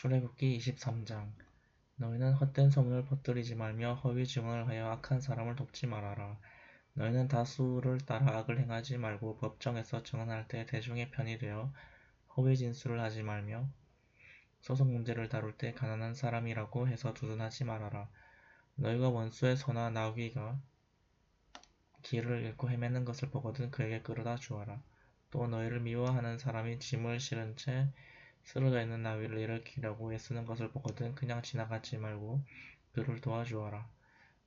출애굽기 23장 너희는 헛된 소문을 퍼뜨리지 말며 허위 증언을 하여 악한 사람을 돕지 말아라. 너희는 다수를 따라 악을 행하지 말고 법정에서 증언할 때 대중의 편이 되어 허위 진술을 하지 말며 소송 문제를 다룰 때 가난한 사람이라고 해서 두둔하지 말아라. 너희가 원수의 소나 나귀가 길을 잃고 헤매는 것을 보거든 그에게 끌어다 주어라. 또 너희를 미워하는 사람이 짐을 실은 채 쓰러져 있는 나귀를 일으키려고 애쓰는 것을 보거든 그냥 지나가지 말고 그를 도와주어라.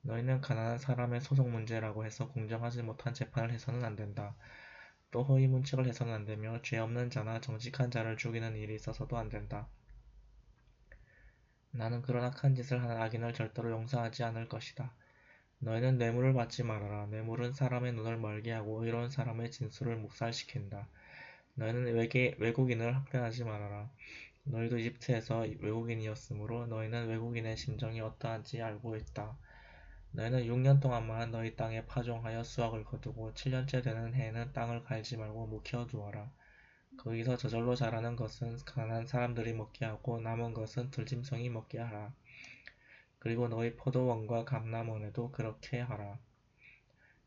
너희는 가난한 사람의 소송 문제라고 해서 공정하지 못한 재판을 해서는 안 된다. 또 허위 문책을 해서는 안 되며 죄 없는 자나 정직한 자를 죽이는 일이 있어서도 안 된다. 나는 그런 악한 짓을 하는 악인을 절대로 용서하지 않을 것이다. 너희는 뇌물을 받지 말아라. 뇌물은 사람의 눈을 멀게 하고 의로운 사람의 진술을 묵살시킨다. 너희는 외계, 외국인을 학대하지 말아라. 너희도 이집트에서 외국인이었으므로 너희는 외국인의 심정이 어떠한지 알고 있다. 너희는 6년 동안만 너희 땅에 파종하여 수확을 거두고 7년째 되는 해에는 땅을 갈지 말고 묵혀 두어라. 거기서 저절로 자라는 것은 가난한 사람들이 먹게 하고 남은 것은 들짐승이 먹게 하라. 그리고 너희 포도원과 감람원에도 그렇게 하라.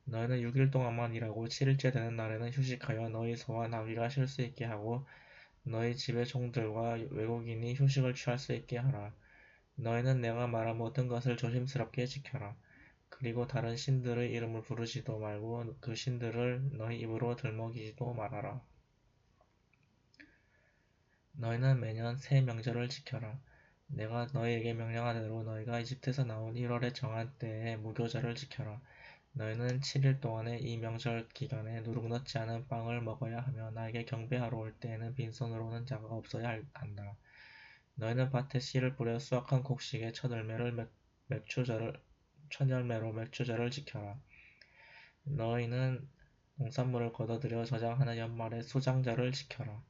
너희는 6일 동안만 일하고 7일째 되는 날에는 휴식하여 너희 소와 나귀가 쉴 수 있게 하고 너희 집의 종들과 외국인이 휴식을 취할 수 있게 하라. 너희는 내가 말한 모든 것을 조심스럽게 지켜라. 그리고 다른 신들의 이름을 부르지도 말고 그 신들을 너희 입으로 들먹이지도 말아라. 너희는 매년 새 명절을 지켜라. 내가 너희에게 명령한 대로 너희가 이집트에서 나온 1월에 정한 때에 무교절을 지켜라. 너희는 7일 동안의 이 명절 기간에 누룩 넣지 않은 빵을 먹어야 하며 나에게 경배하러 올 때에는 빈손으로 오는 자가 없어야 한다. 너희는 밭에 씨를 뿌려 수확한 곡식의 첫 열매를 맥주절을 첫 열매로 맥주절을 지켜라. 너희는 농산물을 걷어들여 저장하는 연말에 수장절을 지켜라.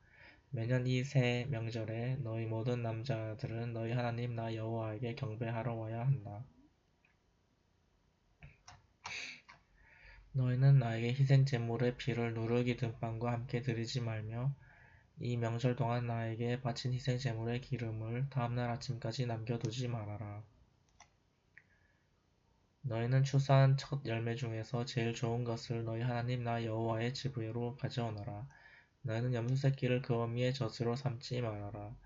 매년 이세 명절에 너희 모든 남자들은 너희 하나님 나 여호와에게 경배하러 와야 한다. 너희는 나에게 희생 제물의 피를 누르기 등빵과 함께 드리지 말며 이 명절 동안 나에게 바친 희생 제물의 기름을 다음날 아침까지 남겨두지 말아라. 너희는 추수한 첫 열매 중에서 제일 좋은 것을 너희 하나님 나 여호와의 지부로 가져오너라. 너희는 염소 새끼를 그 어미의 젖으로 삼지 말아라.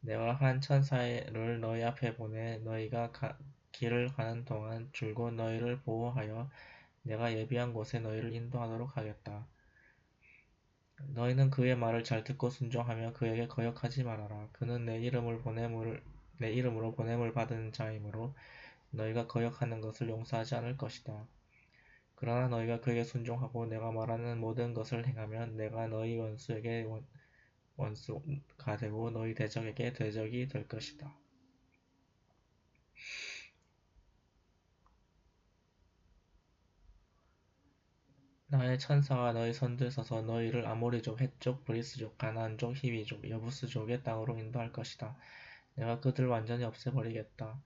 내가 한 천사를 너희 앞에 보내 너희가 가, 길을 가는 동안 줄곧 너희를 보호하여 내가 예비한 곳에 너희를 인도하도록 하겠다. 너희는 그의 말을 잘 듣고 순종하며 그에게 거역하지 말아라. 그는 내 이름을 보냄을 내 이름으로 보냄을 받은 자이므로 너희가 거역하는 것을 용서하지 않을 것이다. 그러나 너희가 그에게 순종하고 내가 말하는 모든 것을 행하면 내가 너희 원수에게 원수가 되고 너희 대적에게 대적이 될 것이다. 나의 천사가 너희 선두에 서서 너희를 아모리족, 헷족, 브리스족, 가나안족, 히비족, 여부스족의 땅으로 인도할 것이다. 내가 그들을 완전히 없애버리겠다.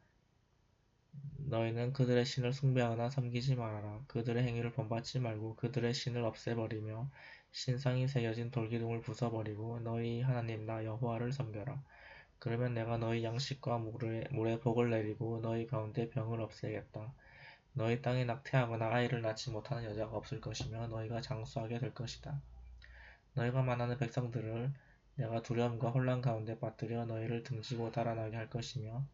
너희는 그들의 신을 숭배하거나 섬기지 말아라. 그들의 행위를 본받지 말고 그들의 신을 없애버리며 신상이 새겨진 돌기둥을 부숴버리고 너희 하나님 나 여호와를 섬겨라. 그러면 내가 너희 양식과 물에, 물에 복을 내리고 너희 가운데 병을 없애겠다. 너희 땅에 낙태하거나 아이를 낳지 못하는 여자가 없을 것이며 너희가 장수하게 될 것이다. 너희가 만나는 백성들을 내가 두려움과 혼란 가운데 빠뜨려 너희를 등지고 달아나게 할 것이며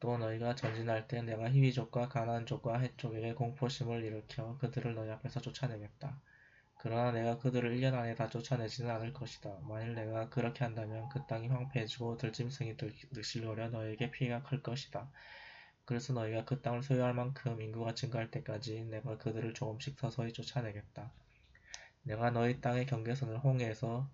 또 너희가 전진할 때 내가 히위족과 가나안족과 헷족에게 공포심을 일으켜 그들을 너희 앞에서 쫓아내겠다. 그러나 내가 그들을 1년 안에 다 쫓아내지는 않을 것이다. 만일 내가 그렇게 한다면 그 땅이 황폐해지고 들짐승이 득실거려 너에게 피해가 클 것이다. 그래서 너희가 그 땅을 소유할 만큼 인구가 증가할 때까지 내가 그들을 조금씩 서서히 쫓아내겠다. 내가 너희 땅의 경계선을 홍해에서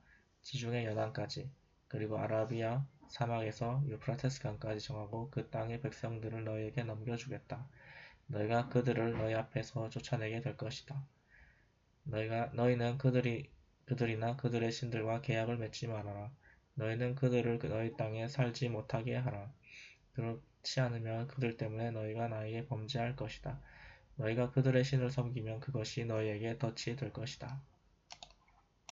지중해 연안까지 그리고 아라비아 사막에서 유프라테스 강까지 정하고 그 땅의 백성들을 너희에게 넘겨주겠다. 너희가 그들을 너희 앞에서 쫓아내게 될 것이다. 너희가 너희는 그들이 그들이나 그들의 신들과 계약을 맺지 말아라. 너희는 그들을 너희 땅에 살지 못하게 하라. 그렇지 않으면 그들 때문에 너희가 나에게 범죄할 것이다. 너희가 그들의 신을 섬기면 그것이 너희에게 덫이 될 것이다.